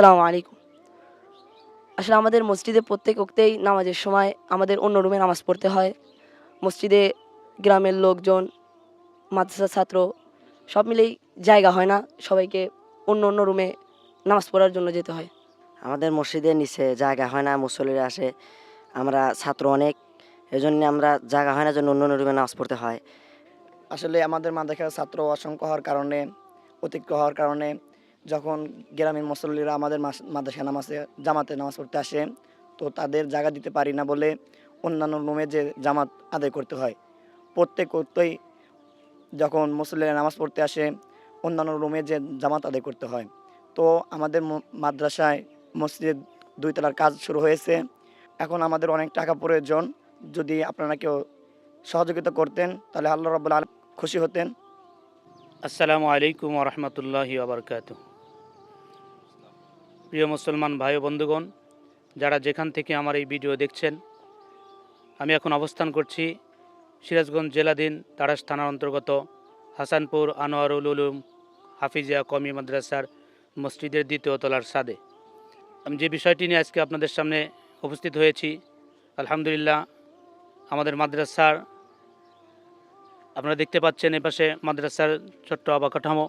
আসসালামু আলাইকুম। আসলে আমাদের মসজিদে প্রত্যেক ওক্তেই নামাজের সময় আমাদের অন্য রুমে নামাজ পড়তে হয়। মসজিদে গ্রামের লোকজন মাদ্রাসা ছাত্র সব মিলেই জায়গা হয় না সবাইকে অন্য অন্য রুমে নামাজ পড়ার জন্য যেতে হয়। আমাদের মসজিদের নিচে জায়গা হয় না মুসল্লিরা আসে আমরা ছাত্র অনেক এজন্য আমরা জায়গা হয় না জন্য অন্য অন্য রুমে নামাজ পড়তে হয়। আসলে আমাদের মাদ্রাসার ছাত্র অসংখ্য হওয়ার কারণে অতিরিক্ত হওয়ার কারণে যখন গ্রামের মুসল্লিরা আমাদের মাদ্রাসা নামাজে, জামাতে নামাজ পড়তে আসে, তো তাদের জায়গা দিতে পারি না বলে অন্যান্য রুমে যে জামাত আদায় করতে হয়। প্রত্যেক উক্তই যখন মুসল্লিরা নামাজ পড়তে আসে, অন্যান্য রুমে যে জামাত আদায় করতে হয়। তো আমাদের মাদ্রাসায় মসজিদ দুই তলার কাজ শুরু হয়েছে। এখন আমাদের অনেক টাকা প্রয়োজন। যদি আপনারা কেউ সহযোগিতা করতেন, তাহলে আল্লাহ রব্বুল আলম খুশি হতেন। আসসালামু আলাইকুম রহমতুল্লাহি আবরকাত প্রিয় মুসলমান ভাই ও বন্ধুগণ, যারা যেখান থেকে আমার এই ভিডিও দেখছেন, আমি এখন অবস্থান করছি সিরাজগঞ্জ জেলাধীন তারাস থানার অন্তর্গত হাসানপুর আনোয়ারুল উলুম হাফিজিয়া কমি মাদ্রাসার মসজিদের দ্বিতীয় তলার সাদে আমি যে বিষয়টি নিয়ে আজকে আপনাদের সামনে উপস্থিত হয়েছি, আলহামদুলিল্লাহ আমাদের মাদ্রাসার, আপনারা দেখতে পাচ্ছেন এপাশে মাদ্রাসার ছোট্ট অবকাঠামো।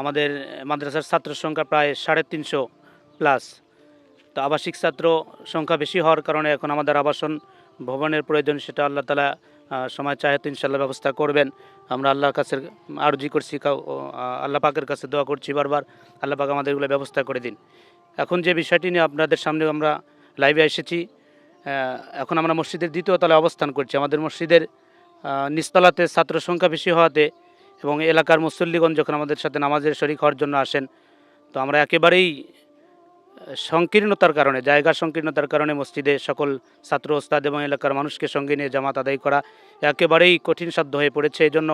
আমাদের মাদ্রাসার ছাত্র সংখ্যা প্রায় সাড়ে তিনশো। প্লাস তো আবাসিক ছাত্র সংখ্যা বেশি হওয়ার কারণে এখন আমাদের আবাসন ভবনের প্রয়োজন সেটা আল্লাহ তালা সময় চাহে তো ইনশাল্লাহ ব্যবস্থা করবেন। আমরা আল্লাহর কাছে আরজি করছি আল্লাহ পাকের কাছে দোয়া করছি বারবার আল্লাহ পাক আমাদের এগুলো ব্যবস্থা করে দিন। এখন যে বিষয়টি নিয়ে আপনাদের সামনে আমরা লাইভে এসেছি এখন আমরা মসজিদের দ্বিতীয় তলায় অবস্থান করছি। আমাদের মসজিদের আহ, নিচতলাতে ছাত্র সংখ্যা বেশি হওয়াতে এবং এলাকার মুসল্লিগণ যখন আমাদের সাথে নামাজের শরিক হওয়ার জন্য আসেন তো আমরা একেবারেই সংকীর্ণতার কারণে, জায়গা সংকীর্ণতার কারণে মসজিদে সকল ছাত্র, ওস্তাদ এবং এলাকার মানুষকে সঙ্গে নিয়ে জামাত আদায় করা একেবারেই কঠিন সাধ্য হয়ে পড়েছে। এই জন্য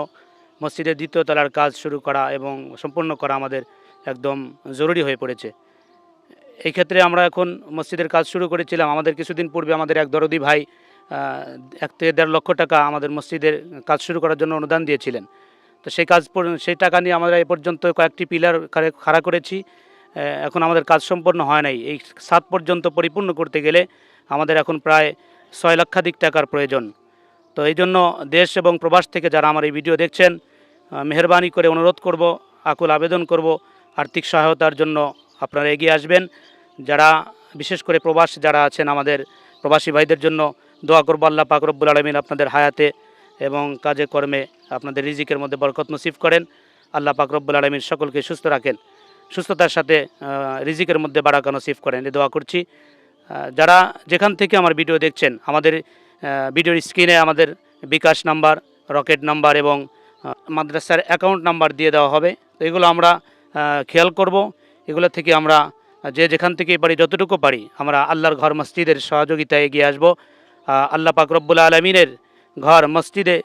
মসজিদের দ্বিতীয় তলার কাজ শুরু করা এবং সম্পূর্ণ করা আমাদের একদম জরুরি হয়ে পড়েছে। এই ক্ষেত্রে আমরা এখন মসজিদের কাজ শুরু করেছিলাম। আমাদের কিছুদিন পূর্বে আমাদের এক দরদি ভাই এক থেকে দেড় লক্ষ টাকা আমাদের মসজিদের কাজ শুরু করার জন্য অনুদান দিয়েছিলেন। তো সেই কাজ সেই টাকা নিয়ে আমরা এ পর্যন্ত কয়েকটি পিলার খাড়া করেছি। এখন আমাদের কাজ সম্পন্ন হয় নাই। এই সাত পর্যন্ত পরিপূর্ণ করতে গেলে আমাদের এখন প্রায় ছয় লক্ষাধিক টাকার প্রয়োজন। তো এই জন্য দেশ এবং প্রবাস থেকে যারা আমার এই ভিডিও দেখছেন মেহরবানি করে অনুরোধ করব, আকুল আবেদন করব, আর্থিক সহায়তার জন্য আপনারা এগিয়ে আসবেন। যারা, বিশেষ করে প্রবাস যারা আছেন আমাদের প্রবাসী ভাইদের জন্য দোয়া করব আল্লাহ পাক রব্বুল আলমিন আপনাদের হায়াতে এবং কাজে কর্মে আপনাদের রিজিকের মধ্যে বরকত নসিব করেন। আল্লাহ পাক রব্বুল আলমিন সকলকে সুস্থ রাখেন। সুস্থতার সাথে রিজিকের মধ্যে বারাকা নসিব করেন। দোয়া করছি। যারা যেখান থেকে আমার ভিডিও দেখছেন, আমাদের ভিডিওর স্ক্রিনে আমাদের বিকাশ নাম্বার, রকেট নাম্বার এবং মাদ্রাসার অ্যাকাউন্ট নাম্বার দিয়ে দেওয়া হবে। তো এগুলো আমরা খেয়াল করব। এগুলো থেকে আমরা, যে যেখান থেকে পারি, যতটুকু পারি, আমরা আল্লাহর ঘর মসজিদের সহযোগিতায় এগিয়ে আসব। আল্লাহ পাক রব্বুল আলমিনের ঘর মসজিদে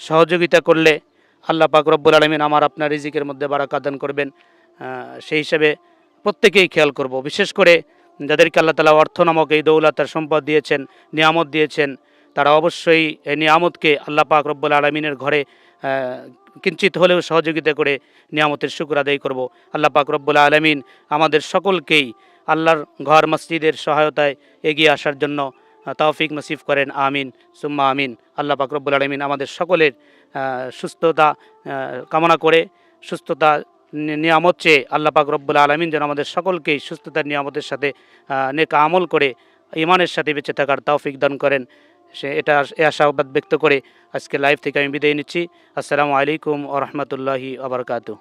সহযোগিতা করলে আল্লাহ পাক রব্বুল আলমিন আমার আপনার রিজিকের মধ্যে বারাকা দান করবেন। সেই হিসাবে প্রত্যেকেই খেয়াল করব। বিশেষ করে যাদেরকে আল্লাহ তালা অর্থ নামক এই দৌলতার সম্পদ দিয়েছেন নিয়ামত দিয়েছেন তারা অবশ্যই এই নিয়ামতকে আল্লাহ পাক রব্বুল আলমিনের ঘরে কিঞ্চিত হলেও সহযোগিতা করে নিয়ামতের শুক্র আদায় করব। আল্লাহ পাক রব্বুল আলমিন আমাদের সকলকেই আল্লাহর ঘর মসজিদের সহায়তায় এগিয়ে আসার জন্য আহ, তৌফিক নসিব করেন। আমিন। সুম্মা আমিন। আল্লাহ পাক রব্বুল আলমিন আমাদের সকলের সুস্থতা কামনা করে সুস্থতা নিয়ামত চেয়ে আল্লাহ পাক রব্বুল আলমিন যেন আমাদের সকলকেই সুস্থতার নিয়ামতের সাথে নেকা আমল করে ইমানের সাথে বেঁচে থাকার তৌফিক দান করেন। সে এটা এ আশাবাদ ব্যক্ত করে আজকে লাইভ থেকে আমি বিদায় নিচ্ছি। আসসালামু আলাইকুম ও রহমতুল্লাহি আবরকাতু